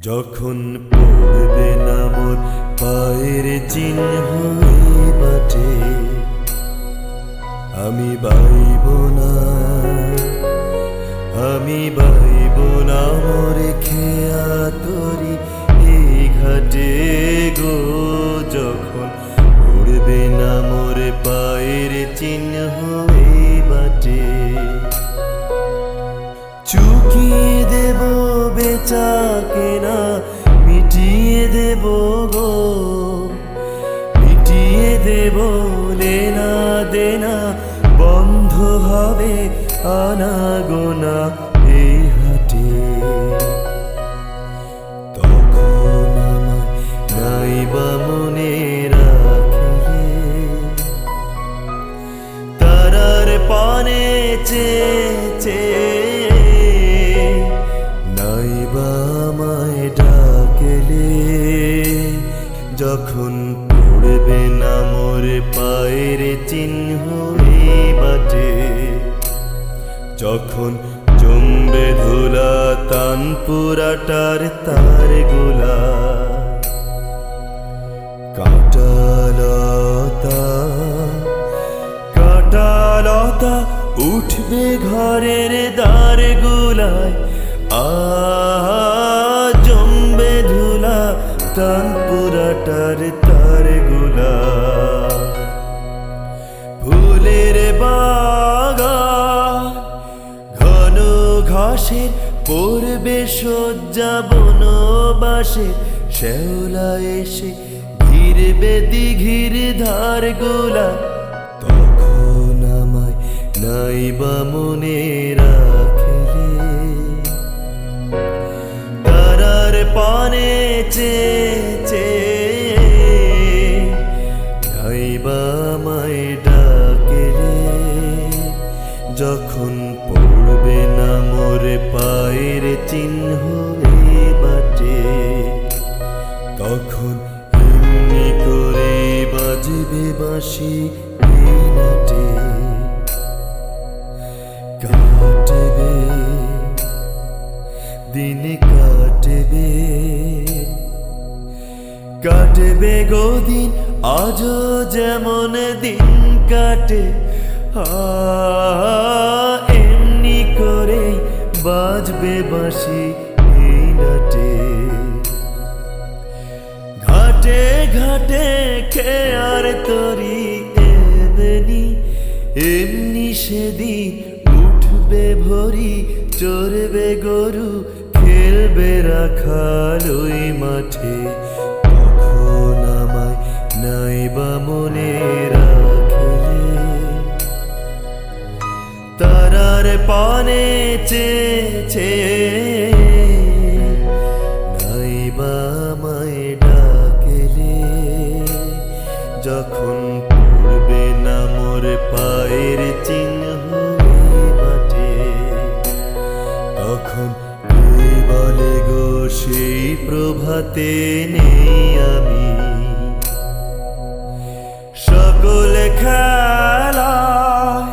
যখন পড়বে নামর পায়ের চিহ্ন বাটে আমি বাইব না, আমি বাইব না মরে খেয়া তরি এই ঘাটে গো, যখন পড়বে না মোরে পায়ের চিহ্ন বাটে দেব বেচা কেনা মিটিয়ে দেব গো। মিটিয়ে দেব লেনা দেনা, বন্ধ হবে আনা গোনা এই হাটে। তখন আমায় নাইবা মনে রাখলে, তারার পানে চেয়ে নাইবা যখন পড়বে না মোর পায়ের চিহ্ন এই বাটে যখন জমবে ধুলা তান পুরাটার তার গোলা কাটালতা কাটালতা উঠবে ঘরের দ্বার গুলায় আ জমবে ধুলা টান ফুলের বাগান, ঘন ঘাসের পড়বে শয্যা বনবাসে শ্যাওলা এসে ঘিরবে দিঘির ধার গোলা তখন আমায় নাইবা মনে রাখলে তারার পানে চেয়ে নাইবা যখন পড়বে না মোর পায়ের চিহ্ন বাটে তখন এমনি করে বাজবে নাটে কাটবে দিন কাটবে কাটবে গো আজও যেমন দিন কাটে আ, বাজবে বাঁশি এই নাটে? ঘাটে ঘাটে কে আর তরি এমনি এমনি সেদি উঠবে ভরি, চড়বে গরু, খেলবে রাখাল ওই মাঠে। পানে চেয়েছে। নাইবা আমায় ডাকলে যখন পড়বে না মোর পায়ের চিহ্ন বাটে তখন বলে গো সেই প্রভাতে নেই আমি। সকল খেলায়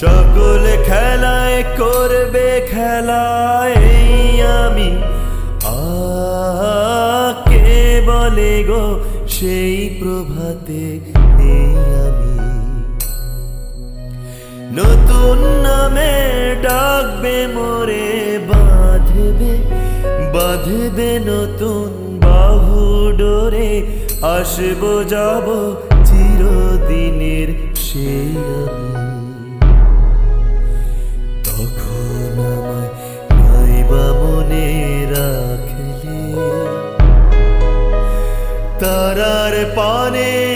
সকল খেলায় করবে খেলায় আমি। আ কে বলে গো, সেই প্রভাতে নেই আমি। নতুন নামে ডাকবে, মোরে বাঁধবে বাঁধবে নতুন বাহু ডোরে। আসব, যাব চিরদিনের সেই আমি। তারার পানে